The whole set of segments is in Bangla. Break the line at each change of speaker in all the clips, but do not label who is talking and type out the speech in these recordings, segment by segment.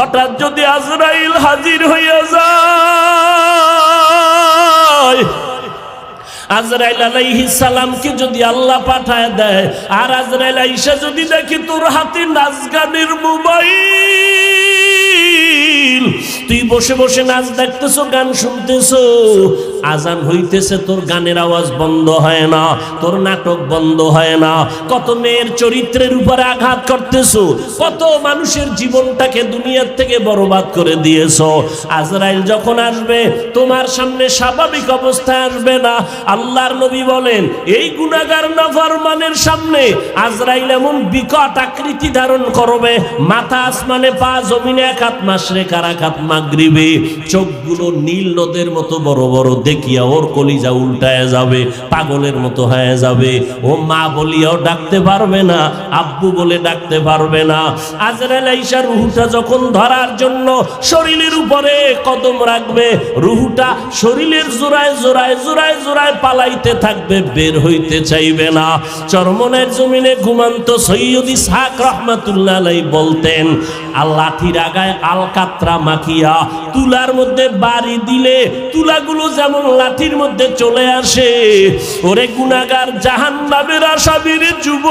হঠাৎ যদি আজরাইল হাজির হইয়া যায়, আজরাইল আলাইহি সালামকে যদি আল্লাহ পাঠায় দেয়, আর আজরাইল আইসা যদি দেখি তোর হাতে নাচ গানের মোবাইল, তুই বসে বসে নাচ দেখতেছ, গান শুনতেছো আজান হইতেছে, তোর গানের আওয়াজ বন্ধ হয় না, তোর নাটক বন্ধ হয় না। কত মেয়ের চরিত্রের উপরে আঘাত করতেছো, কত মানুষের জীবনটাকে দুনিয়ার থেকে বরবাদ করে দিয়েছ। আজরাইল যখন আসবে, তোমার সামনে স্বাভাবিক অবস্থায় আসবে না। আল্লাহর নবী বলেন, এই গুনাগার নাফরমানের সামনে আজরাইল এমন বিকট আকৃতি ধারণ করবে, মাথা আসমানে পা জমিনে এক হাত মাসরে কারাকাত মাগরিবে, চোখগুলো নীল নদের মতো বড় বড় দেখিয়া ওর কলিজা উল্টায় যাবে? পাগলের মতো হয়ে যাবে। ও মা বলিয়াও ডাকতে পারবে না, আব্বু বলে ডাকতে পারবে না। আজরাইল আইসা রুহুটা যখন ধরার জন্য শরীরের উপরে কদম রাখবে, রুহুটা শরীরের জোড়ায় জোড়ায় জোড়ায় জোড়ায় পালাইতে থাকবে, বের হইতে চাইবে না। চরমনের জমিনে ঘুমান্ত সৈয়দ ইসহাক রহমাতুল্লাহ বলতেন আল্লাঠির আগায় আলকাত্রা মাখিয়া তুলার মধ্যে বাড়ি দিলে তুলাগুলো যেমন লাঠির মধ্যে চলে আসে। ওরে গুণাগার জাহান নামের আসামির যুবক।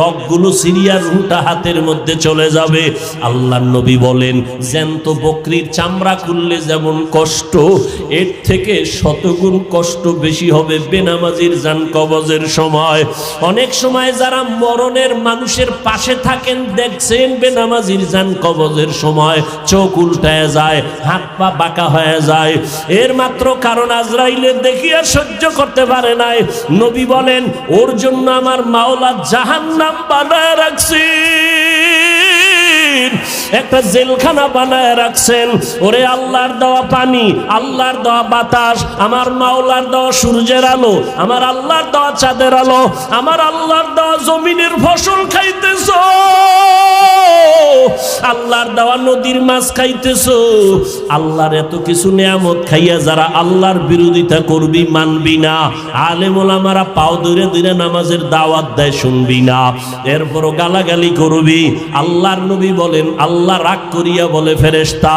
রগগুলো সিরিয়ার রুহুটা হাতের মধ্যে চলে যাবে। আল্লাহ নবী বলেন, জ্যান্ত বকরির চামড়া খুললে যেমন কষ্ট, এর থেকে শতগুণ কষ্ট বেশি হবে বেনামাজির জান কবজের সময়। অনেক সময় যারা মরণের মানুষের পাশে থাকেন, দেখছেন বেনামাজির জান কবজের সময়, চোখ উল্টায় যায়, হাত পা বাঁকা হয়ে যায়। এর মাত্র কারণ আজরাইলের দেখিয়া সহ্য করতে পারে নাই। নবী বলেন, ওর জন্য আমার মাওলা জাহান্নাম বানায় রাখছি। একটা জেলখানা বানায় রাখছেন। ওরে আল্লাহর দেওয়া পানি, আল্লাহর দেওয়া বাতাস, আমার মাওলার দেওয়া সূর্যের আলো, আমার আল্লাহর দেওয়া চাঁদের আলো, আমার আল্লাহর দেওয়া জমিনের ফসল খাইতেছ। আল্লাহর দেওয়া নদীর মাছ খাইতেছ। আল্লাহর এত কিছু নিয়ামত খাইয়া যারা আল্লাহর বিরোধিতা করবি মানবি না। আলেমুল আমারা পাও ধরে ধরে নামাজের দাওয়াত দেয় শুনবি না। এরপরও গালাগালি করবি। আল্লাহর নবী বলেন আল্লাহ রাগ করিয়া বলে ফেরেস্তা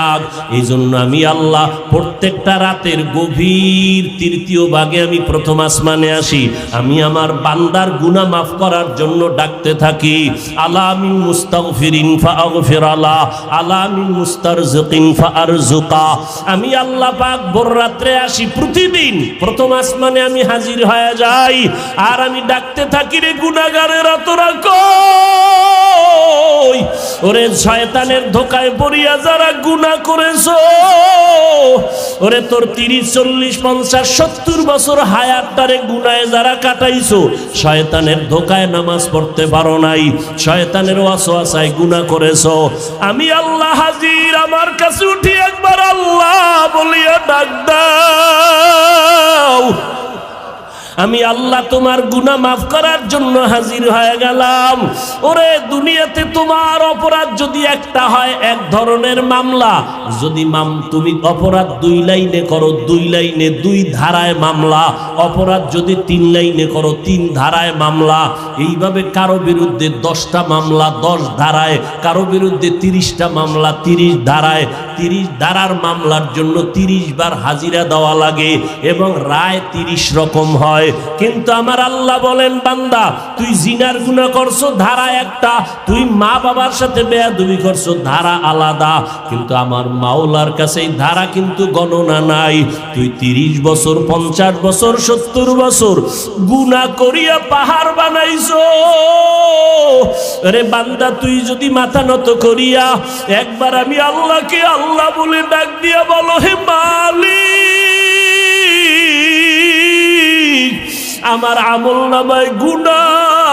যাক এই জন্য আমি আল্লাহ প্রত্যেকটা রাতের গভীর তৃতীয় ভাগে আমি প্রথম আসমানে আসি। আমি আমার বান্দার গুনাহ মাফ করার জন্য ডাকতে থাকি। আলামিন মুস্তাগফিরিন ফাগফির আলা আলামিন মুস্তারজিকিন ফারজুকা আমি আল্লাহ পাক ভোর রাত্রে আসি। প্রতিদিন প্রথম আসমানে আমি হাজির হয়ে যাই। আর আমি ডাকতে থাকি রে গুনাহগারেরা, তোরা কই? ওরে শয়তানের ধোকায় পড়িয়া যারা গুনাহ করেছ, ওরে তোর তিরিশ, চল্লিশ, পঞ্চাশ, সত্তর বছর হায়াতটারে গুনায় যারা কাটাইছো, শয়তানের ধোকায় নামাজ পড়তে পারো নাই, শয়তানের ওয়াসওয়াসায় গুনাহ করেছ। আমি আল্লাহ হাজির, আমার কাছে উঠি একবার আল্লাহ বলিয়া ডাক দাও। আমি আল্লাহ তোমার গুনাহ মাফ করার জন্য হাজির হয়ে গেলাম। ওরে, দুনিয়াতে তোমার অপরাধ যদি একটা হয়, এক ধরনের মামলা। যদি মাম, তুমি অপরাধ দুই লাইনে করো, দুই লাইনে দুই ধারায় মামলা। অপরাধ যদি তিন লাইনে করো, তিন ধারায় মামলা। এইভাবে কারও বিরুদ্ধে দশটা মামলা, দশ ধারায়, কারও বিরুদ্ধে তিরিশটা মামলা, তিরিশ ধারায়। তিরিশ ধারার মামলার জন্য তিরিশ বার হাজিরা দেওয়া লাগে এবং রায় তিরিশ রকম হয়। হয়। কিন্তু আমার আল্লাহ বলেন, বান্দা, তুই জিনার গুণা করছ, ধারা একটা। তুই মা বাবার সাথে বেয়াদবি করছ, ধারা আলাদা। কিন্তু আমার মাওলার কাছে ধারা কিন্তু গণনা নাই। তুই তিরিশ বছর, পঞ্চাশ বছর, সত্তর বছর গুণা করিয়া পাহাড় বানাইছো। রে বান্দা, তুই যদি মাথা নত করিয়া, একবার আমি আল্লাহকে আল্লাহ বলে ডাক দিয়া বলো, হে মালিক। আমার আমল নামায়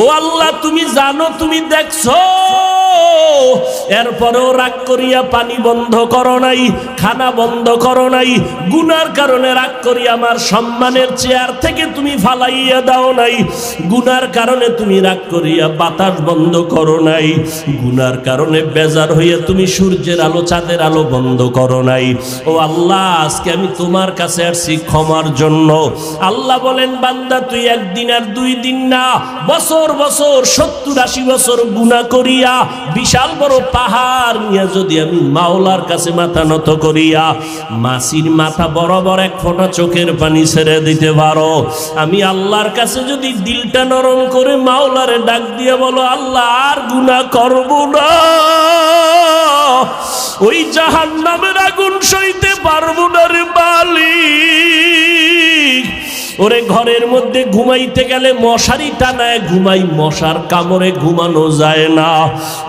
ও আল্লাহ, তুমি জানো, তুমি দেখছ? এরপরেও রাগ করিয়া পানি বন্ধ করো নাই, খানা বন্ধ করো নাই, গুনার কারণে রাগ করি আমার সম্মানের চেয়ার থেকে তুমি ফালাইয়া দাও নাই, গুনার কারণে তুমি রাগ করিয়া বাতাস বন্ধ করো নাই, গুনার কারণে বেজার হইয়া তুমি সূর্যের আলো, চাঁদের আলো বন্ধ করো নাই। ও আল্লাহ, আজকে আমি তোমার কাছে আসছি ক্ষমার জন্য। আল্লাহ বলেন, বান্দা, তুই একদিন আর দুই দিন না, বছর বছর, সত্তর আশি বছর গুণা করিয়া বিশাল বড় পাহাড় নিয়ে যদি আমি মাওলার কাছে মাথা নত করিয়া, মাসির মাথা বরাবর এক ফোঁটা চোখের পানি ছেড়ে দিতে পারো। আমি আল্লাহর কাছে যদি দিলটা নরম করে মাওলারে ডাক দিয়ে বলো, আল্লাহ, আর গুণা করব না। ওই জাহান নামের আগুন সইতে পারব না রে মালিক। ওরে ঘরের মধ্যে ঘুমাইতে গেলে মশারি টানায়, ঘুমাই মশার কামড়ে ঘুমানো যায় না।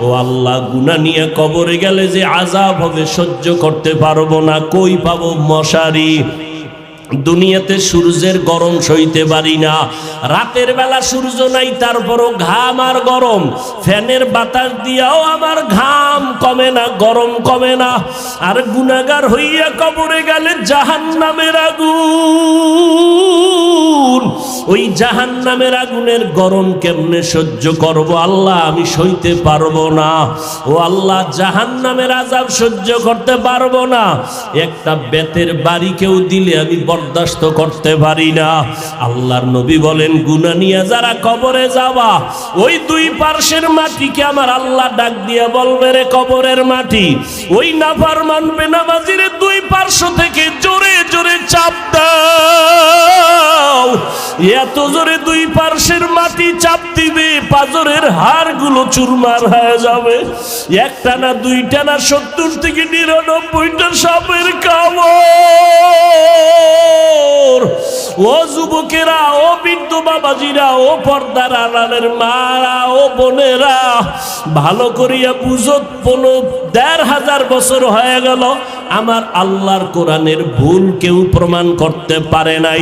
ও আল্লাহ, গুনা নিয়ে কবরে গেলে যে আজাব হবে সহ্য করতে পারব না। কই পাবো মশারি? দুনিয়াতে সূর্যের গরম সইতে পারি না। রাতের বেলা সূর্য নাই, তারপরও ঘাম আর গরম। ফ্যানের বাতাস দিয়াও আমার ঘাম কমে না, গরম কমে না। আর গুনাগার হইয়া কবরে গেলে জাহান নামের আগুন। ওই জাহান নামের আগুনের গরম কেমনে সহ্য করব? আল্লাহ, আমি সইতে পারব না। ও আল্লাহ জাহান নামের আজাব সহ্য করতে পারব না। একটা বেতের বাড়ি কেউ দিলে আমি বরদাস্ত করতে পারি না। আল্লাহর নবী বলেন গুনা নিয়ে যারা কবরে যাওয়া ওই দুই পার্শ্বের মাটিকে আমার আল্লাহ ডাক দিয়ে বলবে রে কবরের মাটি। ওই নাফার মানবে নামাজির দুই পার্শ্ব থেকে জোরে জোরে দাও এত জোরে দুই পার্শ্বের মাটি চাপ দিবে, পাজরের হাড়গুলো চুরমার হয়ে যাবে। একটা না দুইটা না সত্তর থেকে নিরানব্বইটা সাপের কামড়। ও যুবকেরা, ও বৃদ্ধ বাবাজিরা, ও পর্দার আড়ালের মারা, ও বোনেরা, ভালো করিয়া বুঝত পনেরো দেড় হাজার বছর হয়ে গেল, আমার আল্লাহর কোরআনের ভুল কেউ প্রমাণ করতে পারে নাই।